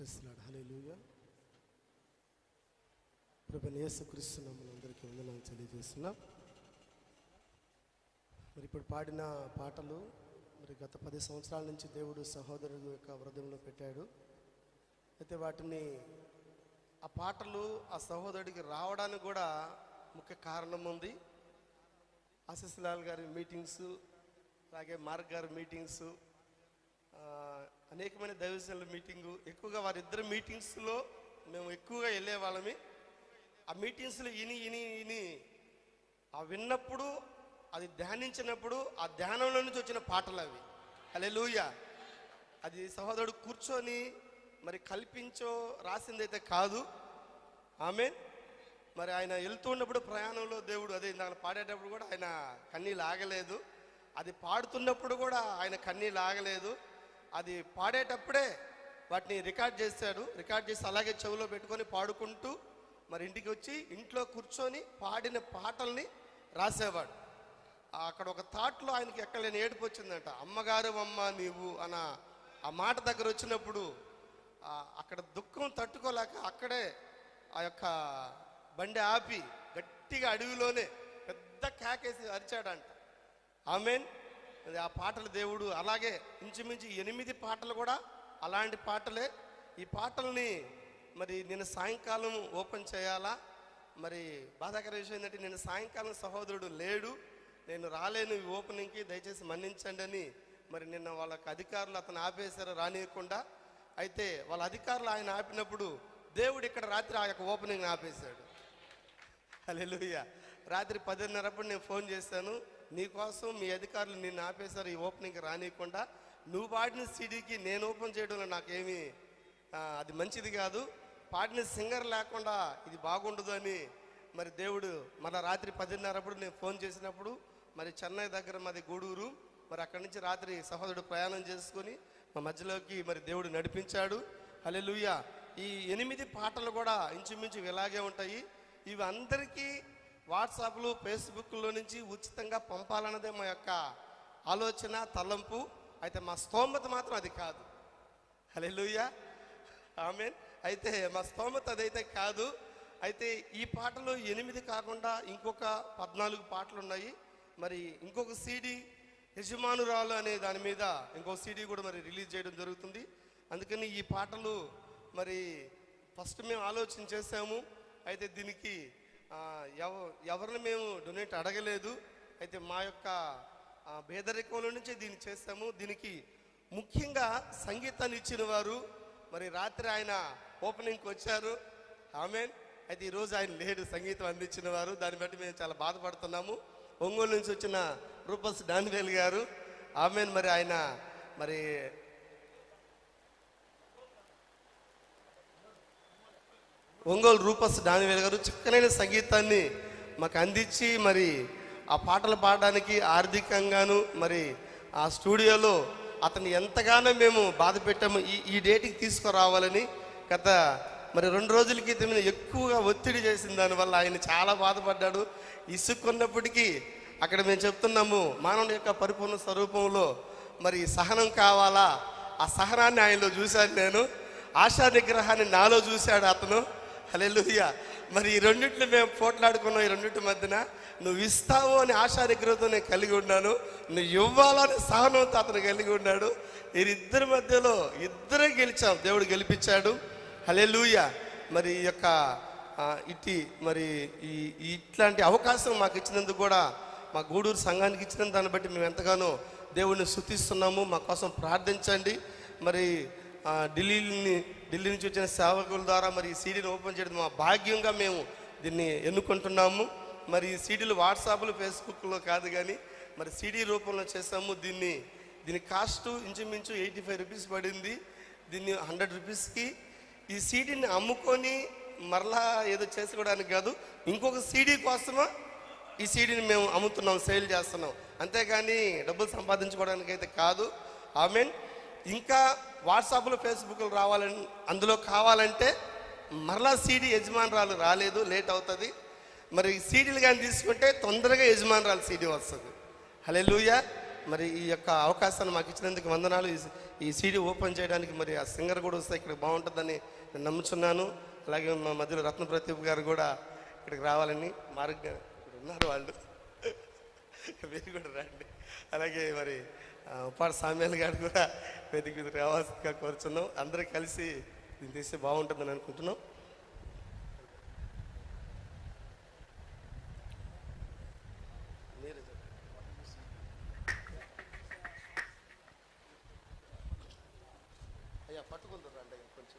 ప్రశ్నలాడు హలే లూయ ప్రభు యేసుక్రీస్తు వందనాలు తెలియజేస్తున్నాం. మరి ఇప్పుడు పాడిన పాటలు మరి గత పది సంవత్సరాల నుంచి దేవుడు సహోదరుడు యొక్క హృదయంలో పెట్టాడు. అయితే వాటిని ఆ పాటలు ఆ సహోదరుడికి రావడానికి కూడా ముఖ్య కారణం ఉంది. ఆశీస్లాల్ గారి మీటింగ్స్ అలాగే మార్గ్ గారి మీటింగ్స్ అనేకమైన దైవజనుల మీటింగు ఎక్కువగా వారిద్దరు మీటింగ్స్లో మేము ఎక్కువగా వెళ్ళే వాళ్ళమి. ఆ మీటింగ్స్లో ఇని ఇని ఇని. ఆ విన్నప్పుడు అది ధ్యానించినప్పుడు ఆ ధ్యానంలో నుంచి వచ్చిన పాటలు అవి. అలే అది సహోదరుడు కూర్చొని మరి కల్పించో రాసిందైతే కాదు. ఆమె మరి ఆయన వెళ్తున్నప్పుడు ప్రయాణంలో దేవుడు అదే ఇందాక పాడేటప్పుడు కూడా ఆయన కన్నీళ్ళు ఆగలేదు. అది పాడుతున్నప్పుడు కూడా ఆయన కన్నీళ్ళు ఆగలేదు. అది పాడేటప్పుడే వాటిని రికార్డ్ చేశాడు రికార్డ్ చేసి అలాగే చెవిలో పెట్టుకొని పాడుకుంటూ మరి ఇంటికి వచ్చి ఇంట్లో కూర్చొని పాడిన పాటల్ని రాసేవాడు. అక్కడ ఒక థాట్లో ఆయనకి ఎక్కలేని ఏడుపు వచ్చిందంట. అమ్మగారు అమ్మ నీవు అన్న ఆ మాట దగ్గర వచ్చినప్పుడు అక్కడ దుఃఖం తట్టుకోలేక అక్కడే ఆ యొక్క బండి ఆపి గట్టిగా అడవిలోనే పెద్ద కేకేసి అరిచాడంట. ఆమెన్. మీన్ ఆ పాటలు దేవుడు అలాగే ఇంచుమించు ఎనిమిది పాటలు కూడా అలాంటి పాటలే. ఈ పాటల్ని మరి నేను సాయంకాలం ఓపెన్ చేయాలా? మరి బాధాకర విషయం ఏంటంటే నేను సాయంకాలం సహోదరుడు లేడు. నేను రాలేను ఈ ఓపెనింగ్కి దయచేసి మన్నించండి అని మరి నిన్న వాళ్ళకి అధికారులు అతను ఆపేశారు రానియకుండా. అయితే వాళ్ళ అధికారులు ఆయన ఆపినప్పుడు దేవుడు ఇక్కడ రాత్రి ఆ యొక్క ఓపెనింగ్ ఆపేశాడు. అలెలుయ్య రాత్రి పదిన్నరప్పుడు నేను ఫోన్ చేశాను. నీకోసం మీ అధికారులు నిన్ను ఆపేశారు ఈ ఓపెనింగ్ రానియకుండా. నువ్వు పాడిన సీడీకి నేను ఓపెన్ చేయడంలో నాకేమీ అది మంచిది కాదు. పాడిన సింగర్ లేకుండా ఇది బాగుండదు అని మరి దేవుడు మన రాత్రి పదిన్నరప్పుడు నేను ఫోన్ చేసినప్పుడు మరి చెన్నై దగ్గర మాది గూడూరు మరి అక్కడి నుంచి రాత్రి సహోదరుడు ప్రయాణం చేసుకొని మా మధ్యలోకి మరి దేవుడు నడిపించాడు. హల్లెలూయ. ఈ ఎనిమిది పాటలు కూడా ఇంచుమించు ఇలాగే ఉంటాయి. ఇవి అందరికీ వాట్సాప్లు ఫేస్బుక్లో నుంచి ఉచితంగా పంపాలన్నదే మా యొక్క ఆలోచన తలంపు. అయితే మా స్తోమత మాత్రం అది కాదు. హలే లూయ ఆమెన్. అయితే మా స్తోమత అదైతే కాదు. అయితే ఈ పాటలు ఎనిమిది కాకుండా ఇంకొక పద్నాలుగు పాటలు ఉన్నాయి మరి ఇంకొక సీడీ యజమానురాలు అనే దాని మీద ఇంకొక సీడీ కూడా మరి రిలీజ్ చేయడం జరుగుతుంది. అందుకని ఈ పాటలు మరి ఫస్ట్ మేము ఆలోచన చేసాము అయితే దీనికి ఎవరిని మేము డొనేట్ అడగలేదు. అయితే మా యొక్క ఆ, పేదరికంలో నుంచే దీన్ని చేస్తాము. దీనికి ముఖ్యంగా సంగీతాన్ని ఇచ్చిన వారు మరి రాత్రి ఆయన ఓపెనింగ్కి వచ్చారు. ఆమెన్. అయితే ఈరోజు ఆయన లేడు సంగీతం అందించిన వారు దాన్ని బట్టి మేము చాలా బాధపడుతున్నాము. ఒంగోలు నుంచి వచ్చిన రూపస్ డాన్వేల్ గారు. ఆమెన్. మరి ఆయన మరి ఒంగోలు రూపస్ డానివేల్ గారు చిక్కనైన సంగీతాన్ని మాకు అందించి మరి ఆ పాటలు పాడడానికి ఆర్థికంగాను మరి ఆ స్టూడియోలో అతను ఎంతగానో మేము బాధ పెట్టాము. ఈ ఈ డేట్కి తీసుకురావాలని గత మరి రెండు రోజుల క్రితం ఎక్కువగా ఒత్తిడి చేసిన దానివల్ల ఆయన చాలా బాధపడ్డాడు. ఇసుక్కున్నప్పటికీ అక్కడ మేము చెప్తున్నాము మానవుని యొక్క పరిపూర్ణ స్వరూపంలో మరి సహనం కావాలా? ఆ సహనాన్ని ఆయనలో చూశాను నేను. ఆశా నిగ్రహాన్ని నాలో చూశాడు అతను. హల్లెలూయా. మరి ఈ రెండింటిని మేము పోట్లాడుకున్నాం ఈ రెండింటి మధ్యన. నువ్వు ఇస్తావు అని ఆశా నేను కలిగి ఉన్నాను. నువ్వు ఇవ్వాలని సహనంతో అతను కలిగి ఉన్నాడు. వీరిద్దరి మధ్యలో ఇద్దరే గెలిచాం. దేవుడు గెలిపించాడు. హల్లెలూయా. మరి ఈ యొక్క ఇటు ఇట్టి మరి ఈ ఇట్లాంటి అవకాశం మాకు ఇచ్చినందుకు కూడా మా గూడూరు సంఘానికి ఇచ్చిన దాన్ని బట్టి మేము ఎంతగానో దేవుడిని శుతిస్తున్నాము మా కోసం ప్రార్థించండి. మరి ఢిల్లీని ఢిల్లీ నుంచి వచ్చిన సేవకుల ద్వారా మరి ఈ సీడీని ఓపెన్ చేయడం మా భాగ్యంగా మేము దీన్ని ఎన్నుకుంటున్నాము. మరి ఈ సీడీలు వాట్సాప్లు ఫేస్బుక్లో కాదు కానీ మరి సీడీ రూపంలో చేసాము దీన్ని దీని కాస్ట్ ఇంచుమించు ఎయిటీ ఫైవ్ రూపీస్ పడింది. దీన్ని హండ్రెడ్ రూపీస్కి ఈ సీడీని అమ్ముకొని మరలా ఏదో చేసుకోవడానికి కాదు ఇంకొక సీడీ కోసమా ఈ సీడీని మేము అమ్ముతున్నాం సేల్ చేస్తున్నాం. అంతేగాని డబ్బులు సంపాదించుకోవడానికి అయితే కాదు. ఆమెన్. ఇంకా వాట్సాప్లో ఫేస్బుక్లో రావాలని అందులో కావాలంటే మరలా సీడీ యజమానురాలు రాలేదు లేట్ అవుతుంది. మరి సీడీలు కానీ తీసుకుంటే తొందరగా యజమానురాలు సీడీ వస్తుంది. హలే మరి ఈ యొక్క అవకాశాన్ని మాకు ఇచ్చినందుకు వందనాలు. ఈ- సీడీ ఓపెన్ చేయడానికి మరి ఆ సింగర్ కూడా వస్తే ఇక్కడ బాగుంటుందని నేను నమ్ముచున్నాను. అలాగే మా మధ్యలో రత్న ప్రదీప్ గారు కూడా ఇక్కడికి రావాలని మార్గ ఉన్నారు వాళ్ళు. మీరు కూడా రండి. అలాగే మరి ఉపాడ సామ్యాలు గారు కూడా వేదిక మీద రావాల్సిందిగా కోరుచున్నాం. అందరూ కలిసి దీన్ని తీస్తే బాగుంటుందని అనుకుంటున్నాం. మీరే అయ్యా పట్టుకుంటారు రండి అయ్యా కొంచెం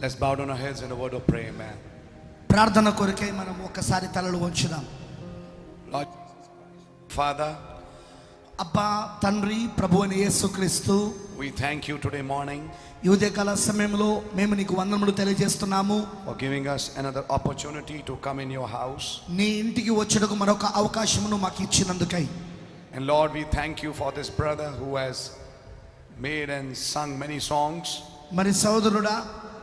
Let's bow down our heads in a word of prayer, man. ప్రార్థన కొరకై మనం ఒక్కసారి తలలు వంచుదాం Lord, Father, అబ్బా తండ్రి ప్రభు అని యేసుక్రీస్తు we thank you today morning ఈ ఉదయకాల సమయంలో మేము నీకు వందనములు తెలియజేస్తున్నాము for giving us another opportunity to come in your house. నీ ఇంటికి వచ్చుటకు మరొక అవకాశమును మాకు ఇచ్చినందుకై And Lord, we thank you for this brother who has made and sung many songs. మరి సోదరుడా మో-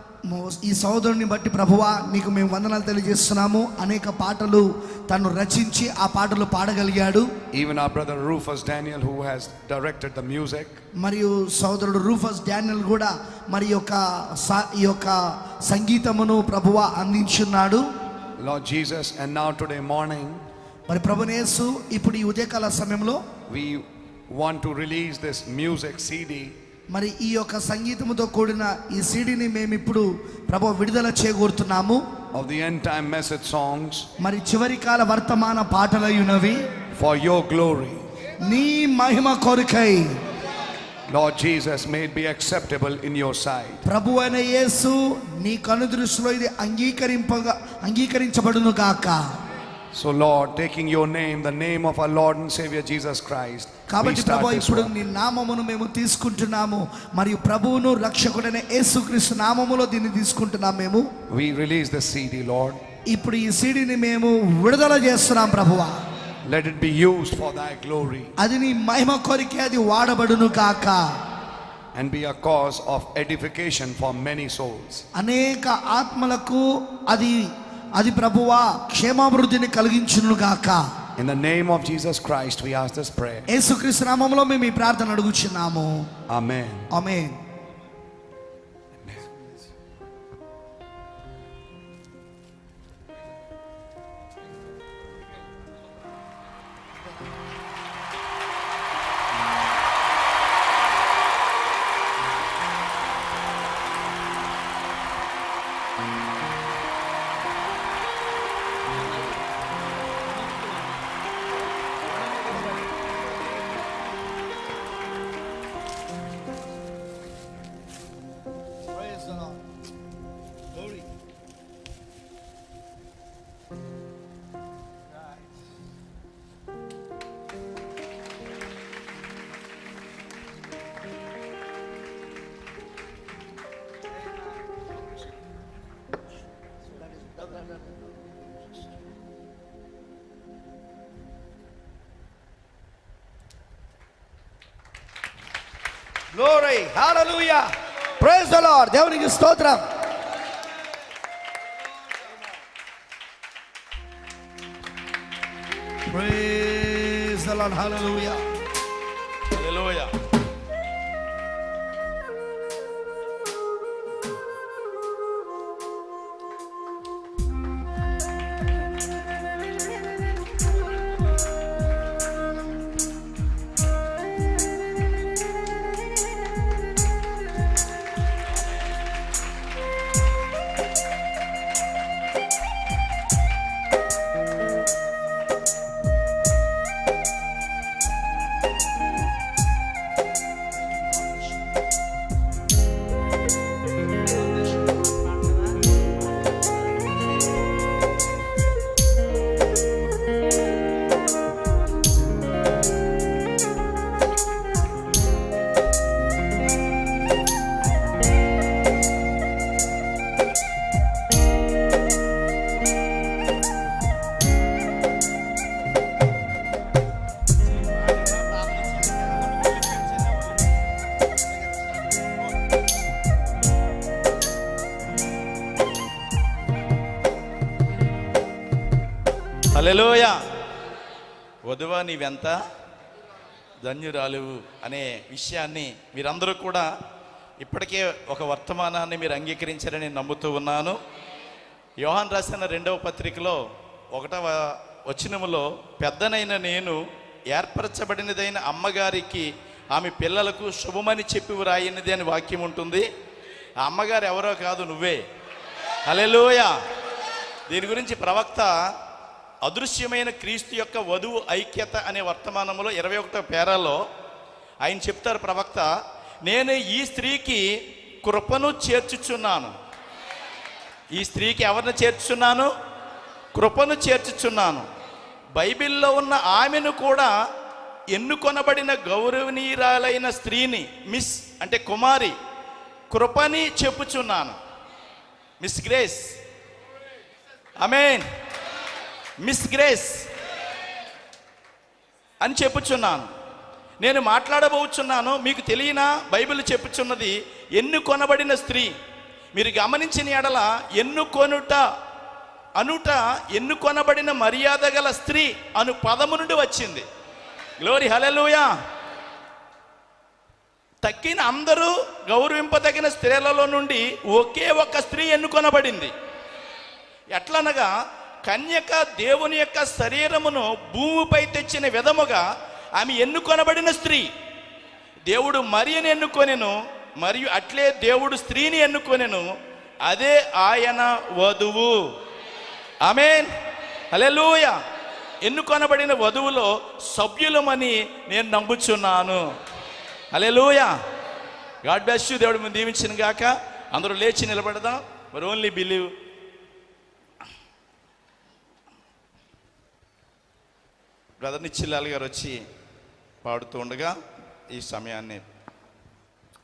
ఈ సోదరుని బట్టి ప్రభువా నీకు మేము వందనాలు తెలియజేస్తున్నాము. అనేక పాటలు తను రచించి ఆ పాటలు పాడగలిగాడు. Even our brother Rufus Daniel, who has directed the music. మరియు సోదరుడు రూఫస్ డానియల్ కూడా మరి యొక్క ఈ యొక్క సంగీతమును ప్రభువ అందించున్నాడు. Lord Jesus, and now today morning, మరి ప్రభునేసు ఇప్పుడు ఈ ఉదయకాల సమయంలో we want to release this music CD మరి ఈ యొక్క సంగీతముతో కూడిన ఈ సీడీని మేము ఇప్పుడు ప్రభు విడుదల చేయగోరుతున్నాము of the end time message songs మరి చివరి కాల వర్తమాన పాటలయ్యున్నవి for your glory. నీ మహిమ కొరకై Jesus, may it be acceptable in your sight. ప్రభు అయిన యేసు నీ కనుదృష్టిలో ఇది అంగీకరింపగా అంగీకరించబడును గాక Lord, taking your name, the name of our Lord and Savior Jesus Christ, we కాబట్టి ప్రభు ఇప్పుడు. నీ నామమును మేము తీసుకుంటున్నాము మరియు ప్రభువును రక్షకుడైన యేసుక్రీస్తు నామములో దీన్ని తీసుకుంటున్నాం మేము We release the CD, Lord. ఇప్పుడు ఈ సీడీని మేము విడుదల చేస్తున్నాం ప్రభువా Let it be used for thy glory అది నీ మహిమ కొరికే అది వాడబడును కాక and be a cause of edification for many souls. అనేక ఆత్మలకు అది అది ప్రభువా క్షేమాభివృద్ధిని కలిగించును గాక In the name of Jesus Christ, we ask this prayer. యేసుక్రీస్తు నామములో మేము ఈ ప్రార్థన అడుగుచున్నాము Amen. Amen Glory. Hallelujah. Praise the Lord దేవునికి స్తోత్రం ప్రైజ్ ద లార్డ్ హల్లెలూయా హల్లెలూయ. వధువ నీవెంత ధన్యురాలువు అనే విషయాన్ని మీరందరూ కూడా ఇప్పటికే ఒక వర్తమానాన్ని మీరు అంగీకరించారని నమ్ముతూ ఉన్నాను. యోహాన్ రాసిన రెండవ పత్రికలో ఒకటవ వచనములో పెద్దనైన నేను ఏర్పరచబడినదైన అమ్మగారికి ఆమె పిల్లలకు శుభమని చెప్పి వ్రాయినది అని వాక్యం ఉంటుంది. ఆ అమ్మగారు ఎవరో కాదు నువ్వే. హల్లెలూయ. దీని గురించి ప్రవక్త అదృశ్యమైన క్రీస్తు యొక్క వధువు ఐక్యత అనే వర్తమానంలో ఇరవై ఒకటో పేరాలో ఆయన చెప్తారు ప్రవక్త నేను ఈ స్త్రీకి కృపను చేర్చుచున్నాను. ఈ స్త్రీకి ఎవరిని చేర్చుచున్నాను? కృపను చేర్చుచున్నాను. బైబిల్లో ఉన్న ఆమెను కూడా ఎన్నుకొనబడిన గౌరవనీయురాలైన స్త్రీని మిస్ అంటే కుమారి కృపని చెప్పుచున్నాను. Miss Grace. Amen miss Grace అని చెప్పుచున్నాను. నేను మాట్లాడబోచున్నాను మీకు తెలియనా? బైబిల్ చెప్పుచున్నది ఎన్నుకొనబడిన స్త్రీ మీరు గమనించిన ఎడల ఎన్నుకొనుట అనుట ఎన్నుకొనబడిన మర్యాద గల స్త్రీ అను పదము నుండి వచ్చింది. గ్లోరీ హలెలుయా తక్కిన అందరూ గౌరవింపదగిన స్త్రీలలో నుండి ఒకే ఒక్క స్త్రీ ఎన్నుకొనబడింది ఎట్లనగా కన్యక దేవుని యొక్క శరీరమును భూమిపై తెచ్చిన విధముగా ఆమె ఎన్నుకొనబడిన స్త్రీ. దేవుడు మరియని ఎన్నుకొనెను మరియు అట్లే దేవుడు స్త్రీని ఎన్నుకొనెను అదే ఆయన వధువు. ఆమెన్. హలెలూయ ఎన్నుకొనబడిన వధువులో సభ్యులమని నేను నమ్ముచున్నాను. Hallelujah God bless you. దేవుడు మేము దీవించిన గాక అందరూ లేచి నిలబడదాం. మరి ఓన్లీ బిలీవ్ బ్రదర్ నిచ్చిల్లాల్ గారు వచ్చి పాడుతూ ఉండగా ఈ సమయాన్ని